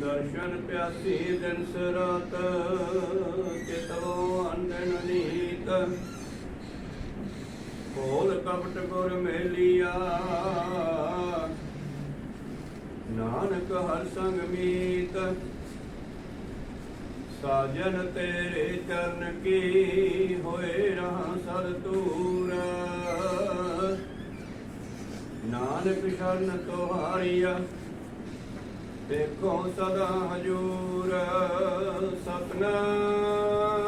ਦਰਸ਼ਨ ਪਿਆਸੀ ਦਿਨ ਸਰਾਤ, ਚਿਤਵੋ ਅੰਦਨ ਨੀਤ। ਕੋਲ ਕਪਟ ਗੁਰ ਮੇਲੀਆ, ਨਾਨਕ ਹਰ ਸੰਗ ਮੀਤ। ਸਾਜਨ ਤੇਰੇ ਚਰਨ ਕੀ ਹੋਏ ਰਹਾ ਸਦ ਤੂਰ ਨਾਨਕ ਸ਼ਰਨ ਤੁਹਾਰੀਆ ਦੇਖੋ ਸਦਾ ਹਜੂਰ ਸਤਨਾਮ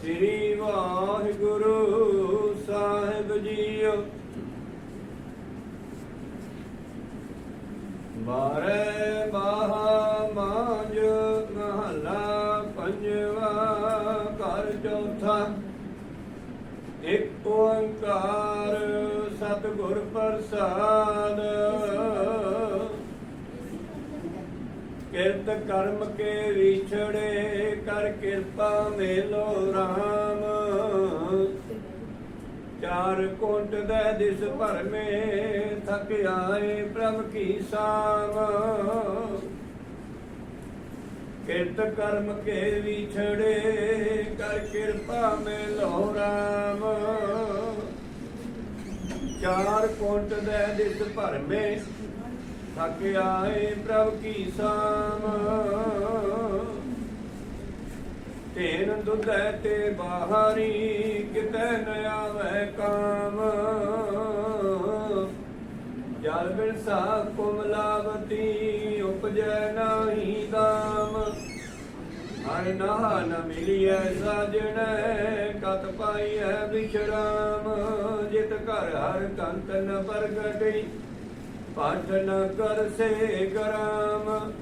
ਸ੍ਰੀ ਵਾਹਿਗੁਰੂ ਸਾਹਿਬ ਜੀਓ। ਬਾਰੇ ਬਾਹਾ ਮਾਂਜ ਮਹਲਾ ਪੰਜਵਾ ਘਰ ਚੌਥਾ। ਇੱਕ ਓੰਕਾਰ ਸਤਿਗੁਰ ਪ੍ਰਸਾਦ ਕਿਰਤ ਕਰਮ ਕੇ ਵਿਛੜੇ ਕਰ ਕਿਰਪਾ ਮੇਲੋ RAM ਚਾਰ ਕੋਟ ਦੇ ਦਿਸ ਭਰਮੇ, ਥਕ ਆਏ ਪ੍ਰਭ ਕੀ ਸਾਮ। ਕਿਰਤ ਕਰਮ ਕੇ ਵਿਛੜੇ ਕਰ ਕਿਰਪਾ ਮੇਲੋ RAM ਚਾਰ ਕੋਟ ਦੇ ਦਿਸ ਭਰਮੇ ਥਕ ਆਏ ਪ੍ਰਭ ਕੀ ਸਾਮ। ਤੇਨ ਦੁਧੈ ਤੇ ਬਾਹਰੀ, ਕਿਤੈ ਨ ਆਵੈ ਕਾਮ। ਜਲ ਬਿਨ ਸਾ ਕੁਮਲਾਵਤੀ, ਉਪਜੈ ਨਾਹੀ ਦਾਮ। ਹਰ ਨਹਾ ਨ ਮਿਲਿਐ ਸਾਜਣੈ, ਕਤ ਪਾਈਐ ਵਿਸ਼ਰਾਮ ਜਿਤ ਘਰ ਹਰ ਕੰਤ ਨ ਪ੍ਰਗਟਈ ਪਾਠ ਨ ਕਰ ਸੇ ਗਰਾਮ,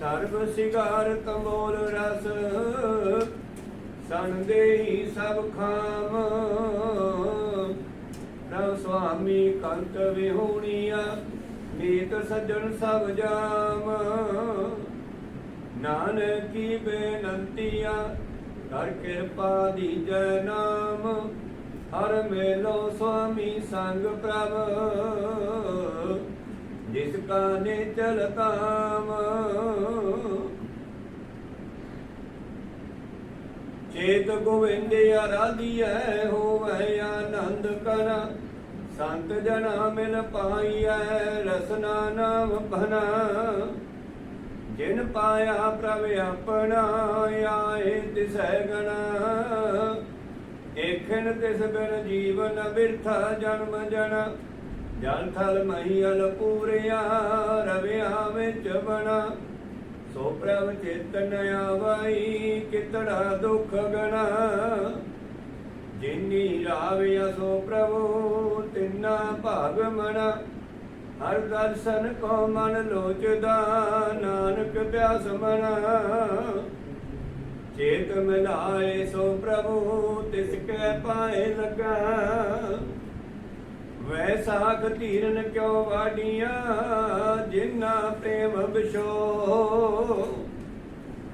ਸਰਬ ਸਿਗਾਰ ਤਮੋਲ ਰਸ ਸਨ ਦੇਈ ਸਭ ਖਾਮ। ਨਾ ਸੁਆਮੀ ਕੰਤ ਵਿਹੂਣੀਆ ਨੀਤ ਸੱਜਣ ਸਭ ਜਾਮ। ਨਾਨਕੀ ਕੀ ਬੇਨੰਤੀਆ ਕਰ ਕਿਰਪਾ ਦੀਜੈ ਨਾਮ। ਹਰ ਮੇਲੋ ਸੁਆਮੀ ਸੰਗ ਪ੍ਰਭ ਜਿਸ ਕਾ ਨੇ ਚਲ ਕਾਮ। ਚੇਤ ਗੋਵਿੰਦ ਆਰਾਧੀਐ, ਹੋਵੈ ਆਨੰਦ ਕਰ। ਸੰਤ ਜਨਾ ਮਿਲ ਪਾਈਐ, ਰਸਨਾ ਨਾਮ ਭਨਾ। ਜਿਨ ਪਾਇਆ ਪ੍ਰਭ ਆਪਣਾ, ਆਏ ਤਿਸੈ ਗਣਾ। ਏਖਨ ਤਿਸ ਬਿਨ ਜੀਵਨ ਬਿਰਥਾ ਜਨਮ ਜਣਾ ਜਲ ਥਲ ਮਹੀਲ ਪੂਰਿਆ, ਰਵਿਆ ਵਿੱਚ ਬਣਾ। ਸੋ ਪ੍ਰਭ ਚੇਤਨ ਆਵਈ, ਕਿਤੜਾ ਦੁਖ ਗਣਾ। ਜਿਨੀ ਰਾਵਿਆ ਸੋ ਪ੍ਰਭੂ, ਤਿੰਨਾ ਭਾਗ ਮਣਾ। ਹਰ ਦਰਸ਼ਨ ਕੋ ਮਨ ਲੋਚਦਾ, ਨਾਨਕ ਪਿਆਸ ਮਨਾ ਚੇਤ ਮਿਲਾਏ ਸੋ ਪ੍ਰਭੂ, ਤਿਸ ਕੈ ਪਾਏ ਲਗਾ। ਵੈਸਾਖ ਧੀਰਨ ਕਿਉ ਵਾਡੀਆਂ ਜਿਨਾ ਪ੍ਰੇਮ ਵਿਸ਼ੋ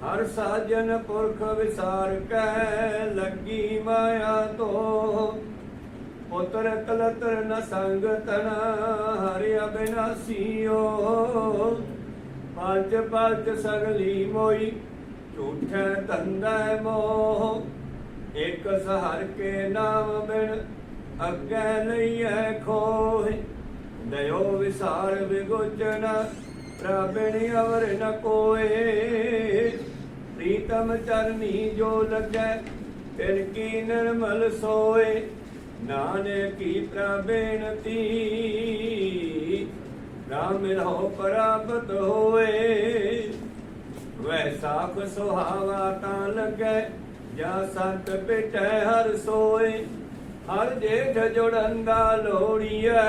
ਹਰ ਸਾਜਨ ਪੁਰਖ ਵਿਸਾਰ ਕੈ ਲੱਗੀ ਮਾਇਆ ਤੋ। ਪੁੱਤਰ ਕਲਤਰ ਨ ਸੰਗ ਤਨਾ ਹਰਿ ਅਬਿਨਾਸੀਓ ਪੰਜ ਪੰਜ ਸਗਲੀ ਮੋਈ, ਝੂਠੈ ਧੰਦਾ ਮੋਹ। ਇਕ ਸਹਰ ਕੇ ਨਾਮ ਬਿਨ ਅੱਗੇ ਲਈਐ ਖੋਹ। ਦਇਓ ਵਿਸਾਰ ਵਿਗੋਚਨ ਪ੍ਰਭਿਣ ਅਵਰ ਨ ਕੋਏ ਪ੍ਰੀਤਮ ਚਰਨੀ ਜੋ ਲੱਗੈ, ਤਿਨ ਕੀ ਨਿਰਮਲ ਸੋਏ ਨਾਨਕ ਕੀ ਪ੍ਰਬੇਨਤੀ ਰਾਮ ਰਹੋ ਪ੍ਰਾਪਤ ਹੋਏ। ਵੈਸਾਖ ਸੁਹਾਵਾ ਤਾਂ ਲੱਗੈ, ਜਾਂ ਸੰਤ ਪਿਟੈ ਹਰ ਸੋਏ। ਹਰ ਜੇਠ ਜੁੜੰਦਾ ਲੋੜੀਐ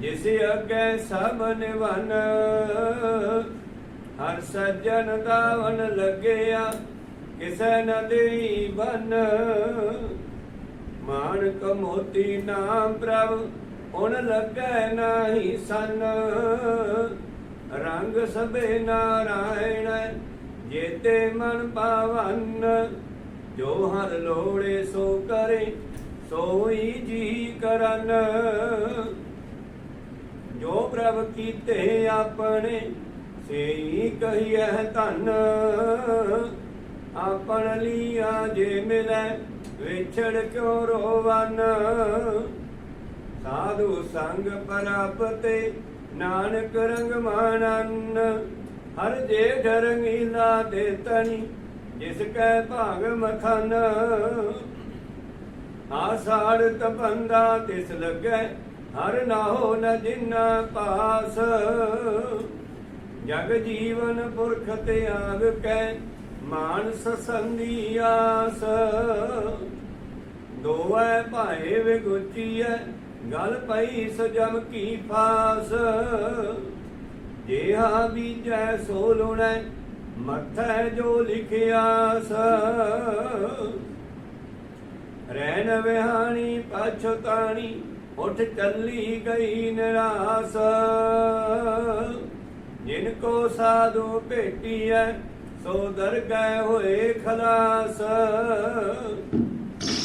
ਜਿਸ ਅੱਗੇ ਸਭ ਨਿਵਨ ਹਰ ਸੱਜਣ ਦਾਵਨ ਲੱਗਿਆ, ਕਿਸੈ ਨਦੀ ਦੇਈ ਬਨ। ਮਾਨਕ ਮੋਤੀ ਨਾਮ ਪ੍ਰਭ ਉਨ ਲੱਗੈ ਨਾਹੀ ਸਨ। ਰੰਗ ਸਭੇ ਨਾਰਾਇਣ, ਜੇਤੇ ਮਨ ਪਾਵਨ। ਜੋ ਹਰ ਲੋੜੇ ਸੋ ਕਰੇ, ਸੋਈ ਜੀ ਕਰਨ। ਜੋ ਪ੍ਰਭ ਕੀਤੇ ਆਪਣੇ, ਸੇਈ ਕਹੀਐ ਧਨ। ਆਪਣ ਲੀਆ ਜੇ ਮਿਲੈ ਵਿਛੜ ਕਿਉ ਰੋਵਨ? ਸਾਧੂ ਸੰਗ ਪਰਾਪਤੇ, ਨਾਨਕ ਰੰਗ ਮਾਨਨ ਹਰ ਜੇਠ ਰੰਗੀਲਾ ਦੇ ਤਨੀ ਜਿਸ ਕੈ ਭਾਗ ਮਖਨ ਆਸਾੜ ਤਪੰਦਾ ਤਿਸ ਲੱਗੈ, ਹਰ ਨਾਹੋ ਨ ਜਿਨਾ ਪਾਸ। ਜਗ ਜੀਵਨ ਪੁਰਖ ਤਿਆਗ ਕੈ, ਮਾਨਸ ਸੰਧੀ ਆਸ। ਦੋਐ ਭਾਏ ਵਿਗੁਚੀਐ, ਗਲ ਪਈ ਸਜਮ ਕੀ ਫਾਸ। ਜੇਹਾ ਬੀਜੈ ਸੋ ਲੁਣੈ ਮੱਥੈ ਜੋ ਲਿਖਿਆਸ ਰਹਿਣ ਵਿਹਾਣੀ ਪਛਤਾਣੀ ਉੱਠ ਚੱਲੀ ਗਈ ਨਿਰਾਸ। ਜਿਨ ਕੋ ਸਾਧੂ ਭੇਟੀਐ, ਸੋ ਦਰਗਹਿ ਹੋਏ ਖਲਾਸ।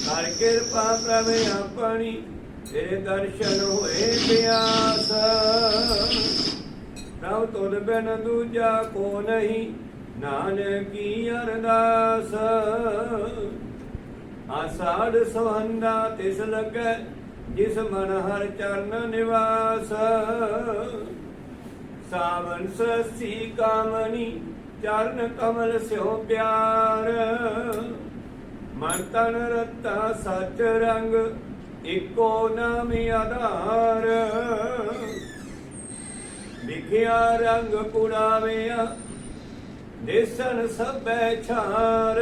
ਕਰ ਕਿਰਪਾ ਪ੍ਰਭ ਆਪਣੀ ਤੇਰੇ ਦਰਸ਼ਨ ਹੋਏ ਪਿਆਸ ਪ੍ਰਭ ਤੁਧ ਬਿਨ ਦੂਜਾ ਕੋ ਨਹੀਂ ਨਾਨਕੀ ਅਰਦਾਸ। ਆਸਾੜ ਸੁਹੰਦਾ ਤਿਸ ਲੱਗੈ, ਜਿਸ ਮਨ ਹਰ ਚਰਨ ਨਿਵਾਸ। ਸਾਵਨ ਸਸੀ ਕਾਮਨੀ ਚਰਨ ਕਮਲ ਸਿਓ ਪਿਆਰ। ਮਨ ਤਨ ਰਤਾ ਸਚ ਰੰਗ, ਇਕੋ ਨਾਮ ਆਧਾਰ। ਵਿਖਿਆ ਰੰਗ ਕੁੜਾਵਿਆ ਦੇਸਨ ਸਭੈ ਛਾਰ।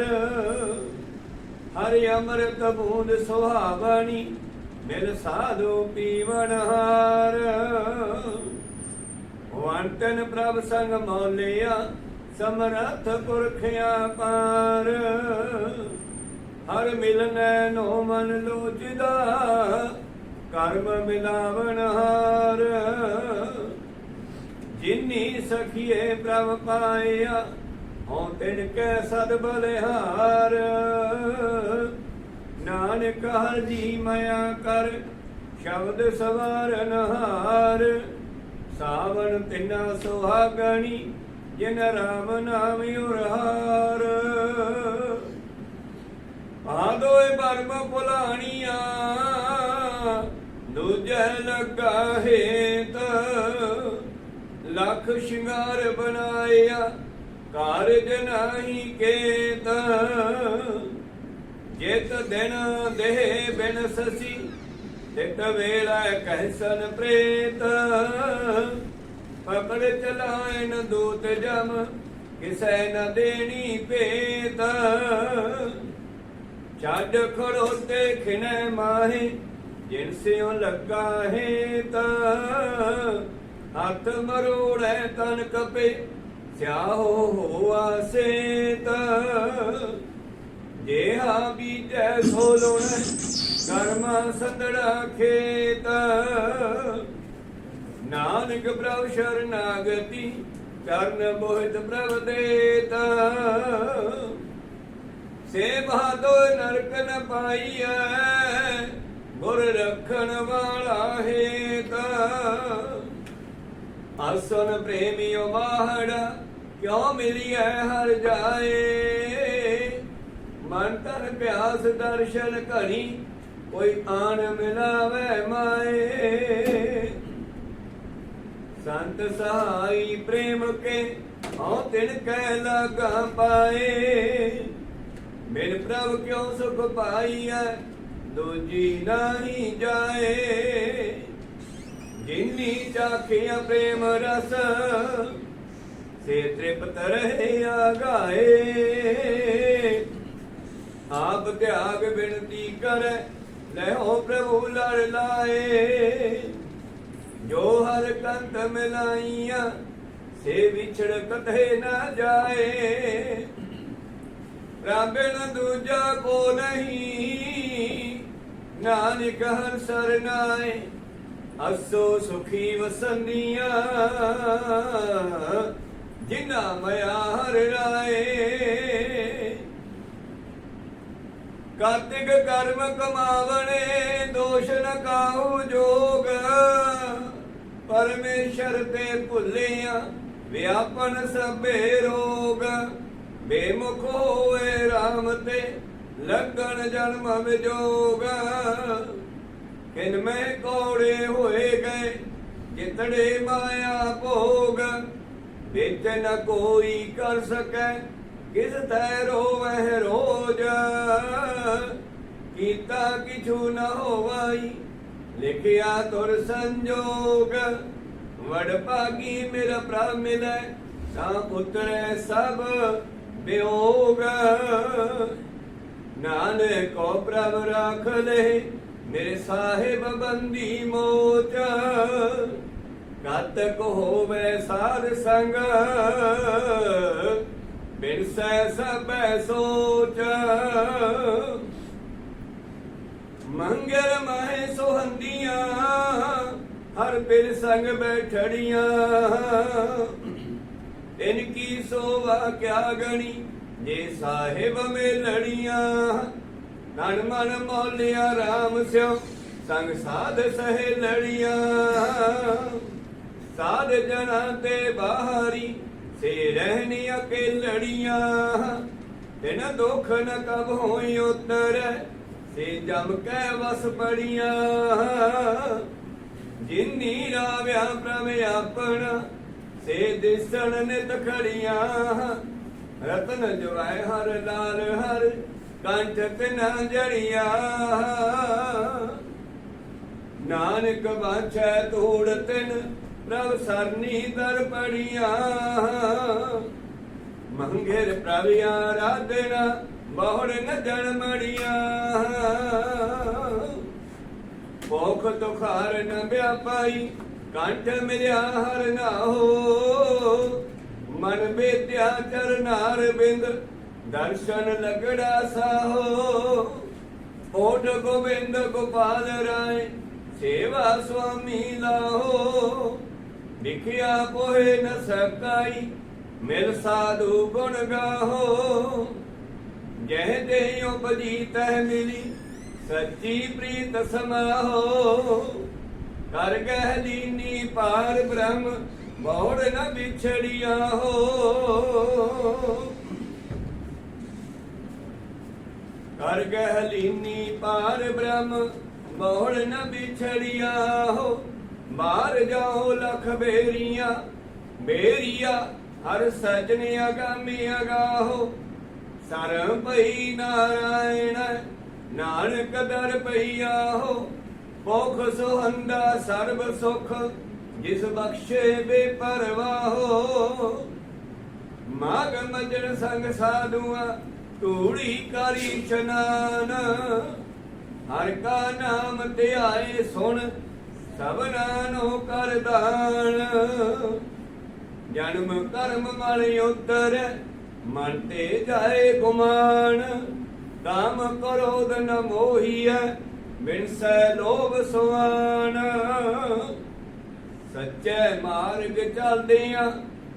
ਹਰਿ ਅੰਮ੍ਰਿਤ ਬੂੰਦ ਸੁਹਾਵਣੀ, ਮਿਲ ਸਾਧੂ ਪੀਵਨ ਹਾਰ। ਵੰਤਨ ਪ੍ਰਭ ਸੰਗ ਮੌਲਿਆ, ਸਮਰਥ ਪੁਰਖਿਆ ਪਾਰ। ਹਰ ਮਿਲਨੈ ਨੋ ਮਨ ਲੋਚਦਾ, ਕਰਮ ਮਿਲਾਵਨ ਹਾਰ। ਜਿਨੀ ਸਖੀਏ ਪ੍ਰਭ ਪਾਇਆ ਹਉ ਤਿਨ ਕੈ ਸਦ ਬਲਿਹਾਰ, ਨਾਨਕ ਹਰ ਜੀ ਮਾਇਆ ਕਰ, ਸ਼ਬਦ ਸਵਾਰ ਹਾਰ ਸਾਵਣ ਤਿਨਾ ਸੁਹਾਗਣੀ, ਜਿਨ ਰਾਮ ਨਾਮ ਉਰਹਾਰ। ਆਦੋਏ ਬਰਮ ਭੁਲਾਣੀਆਂ ਦੂਜੈ ਲੱਗਾ ਹੇਤ। ਲੱਖ ਸ਼ਿੰਗਾਰ ਬਣਾਇਆ ਕਾਰਜ ਨਹੀਂ ਕੇਤ, ਜਿਤ ਦਿਨ ਦੇਹ ਬਿਨ ਸਸੀ ਤਿਤ ਵੇਲਾ ਕਹਿਸਨ ਪ੍ਰੇਤ। ਪਕੜ ਚਲਾਇਨ ਦੂਤ ਜਮ, ਕਿਸੈ ਨ ਦੇਣੀ ਭੇਤ। ਛੱਡ ਖੜੋਤੇ ਖਿਨੈ ਮਾਹੇ, ਜਿਨ ਸਿਉ ਲੱਗਾ ਹੈ ਤਾ ਹੱਥ ਮਰੋੜੈ ਤਨ ਕਪੇ ਸਿਆਹੋ ਹੋਆ ਸੇਤ, ਜੇਹਾ ਬੀਜੈ ਸੋਲੋਣੈ, ਕਰਮਾ ਸੰਦੜਾ ਖੇਤ। ਨਾਨਕ ਪ੍ਰਭ ਸ਼ਰਨਾਗਤੀ ਕਰਨ ਮੋਹਿਤ ਪ੍ਰਭ ਦੇਤ। ਸੇਵਾ ਤੋ ਨਰਕ ਨ ਪਾਈਐ, ਗੁਰ ਰਖਣ ਵਾਲਾ ਹੇਤ। ਅਸਨ ਪ੍ਰੇਮਿਓ ਮਾਹੜਾ ਕਿਉ ਮਿਲੀ ਹੈ ਹਰ ਜਾਏ? ਮਨ ਤਨ ਪਿਆਸ ਦਰਸ਼ਨ ਘਣੀ, ਕੋਈ ਆਣ ਮਿਲਾਵੇ ਮਾਏ। ਸੰਤ ਸਹਾਈ ਪ੍ਰੇਮ ਕੇ ਹਉ ਤਿਨ ਕੈ ਲਗਾ ਪਾਏ। ਬਿਨ ਪ੍ਰਭ ਕਿਉ ਸੁਖ ਪਾਈਐ, ਦੂਜੀ ਨਹੀਂ ਜਾਏ। ਜਿਨੀ ਚਾਖਿਆ ਪ੍ਰੇਮ ਰਸ ਸੇ ਤ੍ਰਿਪਤ ਰਹੇ ਆਗਾਏ। ਆਪ ਤਿਆਗ ਬਿਨਤੀ ਕਰੈ ਲੈਓ ਪ੍ਰਭੂ ਲੜ ਲਾਏ। ਜੋ ਹਰ ਕੰਤ ਮਿਲਾਈਆਂ, ਸੇ ਵਿਛੜ ਕਥੇ ਨਾ ਜਾਏ। ਰਾਬਿਨ ਦੂਜਾ ਕੋ ਨਹੀਂ, ਨਾਨਕ ਹਰ ਸਰਨਾਏ ਅਸੋ ਸੁਖੀ ਵਸੰਦੀਆਂ ਜਿਨਾ ਮਇਆ ਹਰ ਰਾਏ। ਕਾਤਿਕ ਕਰਮ ਕਮਾਵਣੇ, ਦੋਸ਼ ਨ ਕਾਹੂ ਜੋਗ। ਪਰਮੇਸ਼ਰ ਤੇ ਭੁੱਲਿਆ, ਵਿਆਪਨ ਸਭੇ ਰੋਗ। ਬੇਮੁਖ ਹੋਏ ਰਾਮ ਤੇ ਲੱਗਣ ਜਨਮ ਵਿਜੋਗ। ਕਿਨ ਮੈਂ ਕੋੜੇ ਹੋਏ ਗਏ, ਜਿਤੜੇ ਮਾਇਆ ਭੋਗ। ਵਿੱਚ ਨ ਕੋਈ ਕਰ ਸਕੈ, ਕਿਸ ਤੈ ਰੋਵਹਿ ਰੋਜ। ਕੀਤਾ ਕਿਛੂ ਨ ਹੋਵਾਈ, ਲਿਖਿਆ ਤੁਰ ਸੰਜੋਗ। ਵਡ ਭਾਗੀ ਮੇਰਾ ਪ੍ਰਭ ਮਿਲੈ, ਤਾਂ ਉਤਰੈ ਸਭ ਬਿਯੋਗ ਨਾਨਕ ਕੋ ਪ੍ਰਭ ਰਾਖ ਲੈ, ਮੇਰੇ ਸਾਹਿਬ ਬੰਦੀ ਮੋਚ। ਕਤਕ ਹੋਵੇ ਸਾਧ ਸੰਗ, ਬਿਨ ਸੈ ਸਭੈ ਸੋਚ। ਮੰਗਲ ਮਹਿ ਸੋਹੰਦੀਆਂ, ਹਰ ਬਿਲ ਸੰਗ ਬੈਠੜੀਆਂ। ਤਿਨ ਕੀ ਸੋਵਾ ਕਿਆ ਗਣੀ, ਜੇ ਸਾਹਿਬ ਮੇ ਲੜੀਆਂ ਨਨ ਮਨ ਮੌਲਿਆ RAM ਸਿਓ ਸੰਗ ਸਾਧ ਸਹਿ ਲੜੀਆਂ ਸਾਧ ਜਨਾ ਤੇ ਬਾਹਰੀ ਸੇ ਰਹਿਨੀ ਅਕੇਲੜੀਆਂ ਤਿਨ ਦੁਖ ਨ ਕਬ ਹੋਈ ਉਤਰ, ਸੇ ਜਮ ਕੈ ਵਸ ਪੜੀਆਂ। ਜਿਨੀ ਰਾਵਿਆ ਪ੍ਰਭ ਆਪਣਾ, ਸੇ ਦਿਸਣ ਨਿਤ ਖੜੀਆਂ। ਰਤਨ ਜਵਾਇ ਹਰ ਲਾਲ ਹਰ, ਕੰਠ ਤਿਨਾ ਜੜੀਆਂ। ਨਾਨਕ ਬਾਛੈ ਤੋੜ ਤਿਨ ਪ੍ਰਭ ਸਰਨੀ ਦਰ ਪੜੀਆਂ ਮੰਗੇਰ ਪ੍ਰਭ ਆਰਾਧਨਾ, ਬਹੁੜ ਨ ਮੜੀਆਂ। ਭੋਖ ਤੁਖਾਰ ਨ ਵਿਆਪਾਈ, ਕੰਠ ਮਿਲਿਆ ਹਰ ਨਾਹੋ ਮਨ ਬੇਤਿਆ ਚਰਨਾਰ ਬਿੰਦ, ਦਰਸ਼ਨ ਲਗੜਾ ਸਾਹੋ ਓਟ ਗੋਬਿੰਦ ਗੋਪਾਲ ਰਾਏ, ਸੇਵਾ ਸੁਆਮੀ ਲਾਹੋ। ਲਿਖਿਆ ਪੋਹੇ ਨ ਸਕਾਈ, ਮਿਲ ਸਾਧੂ ਗੁਣ ਗਾਹੋ। ਜਹ ਦੇ ਉਪਜੀ ਤਹ ਮਿਲੀ, ਸੱਚੀ ਪ੍ਰੀਤ ਸਮਾਹੋ। ਕਰ ਗਹਿ ਲੀਨੀ ਪਾਰ ਬ੍ਰਹਮ, ਮੋੜ ਨ ਵਿਛੜਿਆ ਹੋ। ਕਰ ਗਹਿ ਲੀਨੀ ਪਾਰ ਬ੍ਰਹਮ, ਮੋੜ ਨ ਵਿਛੜਿਆ ਹੋ। ਮਾਰ ਜਾਓ ਲਖ ਬੇਰੀਆਂ ਬੇਰੀਆ ਹਰ ਸਜਣ ਅਗਾਮੀ ਅਗਾਹੋ ਸਰ ਪਈ ਨਾਰਾਇਣ, ਨਾਨਕ ਦਰ ਪਈਆ ਹੋ ਭੁਖ ਸੁਹੰਦਾ ਸਰਬ ਸੁਖ, ਜਿਸ ਬਖਸ਼ੇ ਬੇਪਰਵਾਹੋ। ਮਾਗ ਮਜਰ ਸੰਗ ਸਾਧੂਆ, ਧੂੜੀ ਕਰੀ ਇਸ਼ਨਾਨ ਹਰ ਕਾ ਨਾਮ ਧਿਆਏ ਸੁਣ ਸਭਨਾ ਨੂੰ ਕਰ ਦਾਨ। ਜਨਮ ਕਰਮ ਮਲ ਉਤਰ, ਮਨ ਤੇ ਜਾਏ ਗੁਮਾਨ। ਕਾਮ ਕ੍ਰੋਧ ਨ ਮੋਹੀਐ, ਬਿਨ ਲੋਭ ਸੁਆਨ। ਸੱਚੇ ਮਾਰਗ ਚਲਦਿਆਂ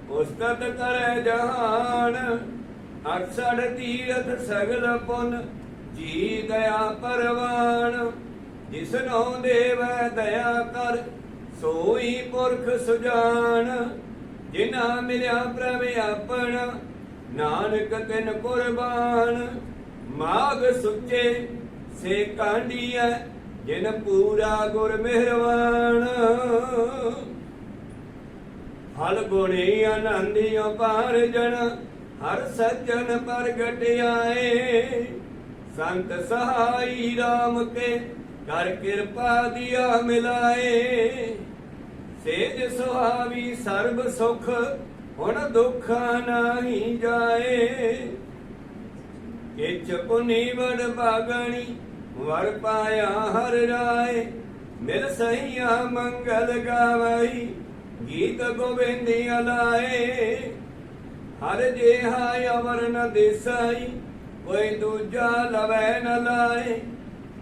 ਉਸਤਤ ਕਰੈ ਜਹਾਨ। ਅਕਸੜ ਤੀਰਥ ਸਗਲ ਪੁਨ, ਜੀ ਦਇਆ ਪਰਵਾਨ। ਜਿਸਨੋ ਦੇਵੈ ਦਇਆ ਕਰ, ਸੋਈ ਪੁਰਖ ਸੁਜਾਨ। ਜਿਨਾ ਮਿਲਿਆ ਪ੍ਰਭ ਆਪਣਾ, ਨਾਨਕ ਤਿਨ ਕੁਰਬਾਨ। ਮਾਗ ਸੁੱਚੇ ਸੇ ਕਾਂਡੀਐ, ਜਿਨ ਪੂਰਾ ਗੁਰ ਮਿਹਰਵਾਨ। ਹਲ ਗੁਣੀ ਆਨੰਦਿਓ ਪਾਰ ਜਨ, ਹਰ ਸੱਜਣ ਪ੍ਰਗਟ ਆਏ। ਸੰਤ ਸਹਾਈ RAM ਕੇ ਕਰ ਕਿਰਪਾ ਦਿਆ ਮਿਲਾਏ। ਸੇਜ ਸੁਹਾਵੀ ਸਰਬ ਸੁਖ, ਹੁਣ ਦੁੱਖ ਨਹੀਂ ਜਾਏ। ਕਿਛ ਪੁਨੀ ਵਡ ਬਾਗਣੀ, ਵਰ ਪਾਇਆ ਹਰ ਰਾਏ। ਮਿਲ ਸਈਆ ਮੰਗਲ ਗਾਵਈ, ਗੀਤ ਗੋਬਿੰਦੀ ਅਲਾਏ। ਹਰ ਜੇਹਾ ਅਵਰ ਨ ਦੇਸਾਈ, ਕੋਈ ਦੂਜਾ ਲਵੈ ਨ ਲਾਏ।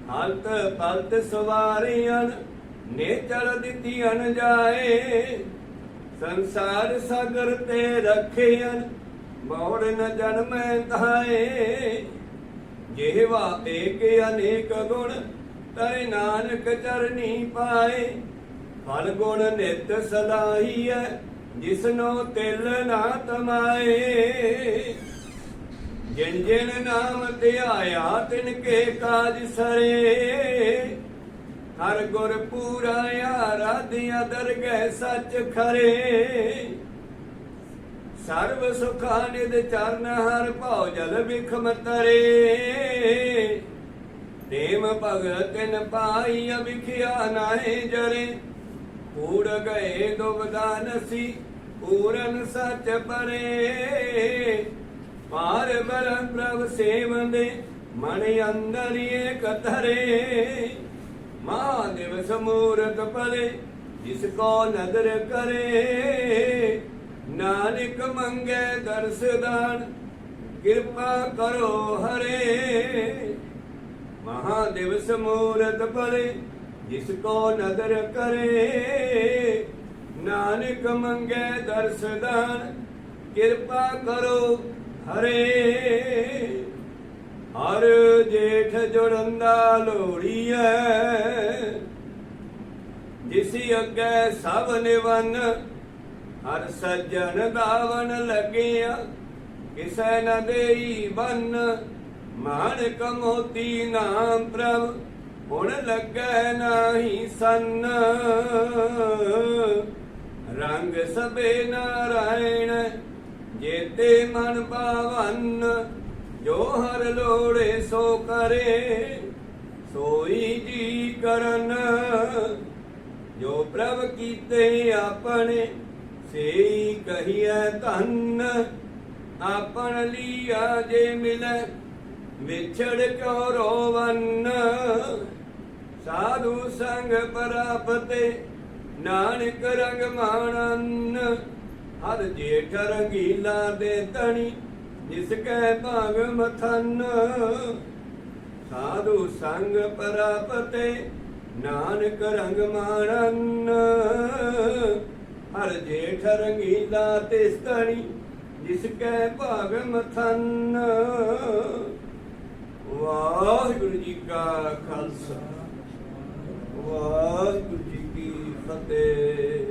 ਹਲਤ ਪਲਤ ਸਵਾਰੀਆਂ ਨੇ ਚਲ ਦਿੱਤੀਆਂ ਜਾਏ। ਸੰਸਾਰ ਸਾਗਰ ਤੇ ਰੱਖਿਆਂ ਮੋੜ ਨ ਜਨਮੈ ਤਾਏ ਜਿਹਵਾ ਏਕ ਅਨੇਕ ਗੁਣ ਤੈ ਨਾਨਕ ਚਰਨੀ ਪਾਏ। ਫਲ ਗੁਣ ਨਿਤ ਸਦਾਈ ਹੈ ਜਿਸਨੋ ਤਿਲ ਨਾ ਤਮਾਏ। ਜਿਨ ਜਿਨ ਨਾਮ ਧਿਆਇਆ ਤਿਨ ਕੇ ਕਾਜ ਸਰੇ। ਹਰ ਗੁਰ ਪੂਰਾ ਆਰਾਧਿਆ ਦਰਗਹਿ ਸੱਚ ਖਰੇ। ਸਰਬ ਸੁਖਾ ਨਿਦ ਚਰਨ ਹਰ ਭਉ ਜਲ ਬਿਖਮ ਤਰੇ। ਦੇਮ ਭਗਤਿਨ ਪਾਈ ਅਬਿਖਿਆ ਨਾਹੀ ਜਰੇ। ਕੂੜ ਗਏ ਦੁਬਦਾ ਨਸੀ, ਪੂਰਨ ਸੱਚ ਪਰੇ। ਪਾਰ ਬਰਮ ਪ੍ਰਭ ਸੇਵੰਦੇ ਮਨ ਅੰਦਰ ਏਕ ਧਰੇ ਮਹਾਦੇਵ ਸਮੂਰਤ ਪਰੇ ਜਿਸ ਕੋ ਨਦਰ ਕਰੇ। ਨਾਨਕ ਮੰਗੇ ਦਰਸਦਾਨ ਕਿਰਪਾ ਕਰੋ ਹਰੇ। ਮਹਾਦੇਵ ਸਮੂਰਤ ਪਰੇ ਜਿਸ ਕੋ ਨਦਰ ਕਰੇ। ਨਾਨਕ ਮੰਗੇ ਦਰਸਦਾਨ ਕਿਰਪਾ ਕਰੋ ਹਰੇ, ਹਰ ਜੇਠ ਜੁੜੰਦਾ ਲੋੜੀਐ ਜਿਸ ਅੱਗੇ ਸਭ ਨਿਵਨ, ਹਰ ਸੱਜਣ ਦਾਵਨ ਲੱਗਿਆ। ਕਿਸੈ ਨ ਦੇਈ ਬੰਨ ਮਾਣਕ ਕਮੋਤੀ ਨਾਮ ਪ੍ਰਭ, ਹੁਣ ਲੱਗੈ ਨਾਹੀ ਸੰਨ। ਰੰਗ ਸਭੇ ਨਾਰਾਇਣ ਜੇਤੇ ਮਨ ਪਾਵਨ, ਜੋ ਹਰ ਲੋੜੇ ਸੋ ਕਰੇ, ਸੋਈ ਜੀ ਕਰਨ। ਜੋ ਪ੍ਰਭ ਕੀਤੇ ਆਪਣੇ, ਸੇਈ ਕਹੀਐ ਧੰਨ। ਆਪਣ ਲੀਆ ਜੇ ਮਿਲੈ, ਵਿਛੜ ਕਿਉ ਰੋਵਨ। ਸਾਧੂ ਸੰਗ ਪਰਾਪਤੇ, ਨਾਨਕ ਰੰਗ ਮਾਣਨ। ਹਰ ਜੇਠ ਰੰਗੀਲਾ ਦੇ ਤਣੀ, ਜਿਸ ਕੈ ਭਾਗ ਮਥਨ। ਸਾਧੂ ਸੰਗ ਪਰਾਪਤੇ, ਨਾਨਕ ਰੰਗ ਮਾਣਨ। ਹਰ ਜੇਠ ਰੰਗੀਲਾ ਤੇ ਸਤਣੀ ਜਿਸ ਕੈ ਭਾਗ ਮਥਨ। ਵਾਹਿਗੁਰੂ ਜੀ ਕਾ ਖਾਲਸਾ। ਵਾਹਿਗੁਰੂ ਜੀ ਕੀ ਫਤਿਹ।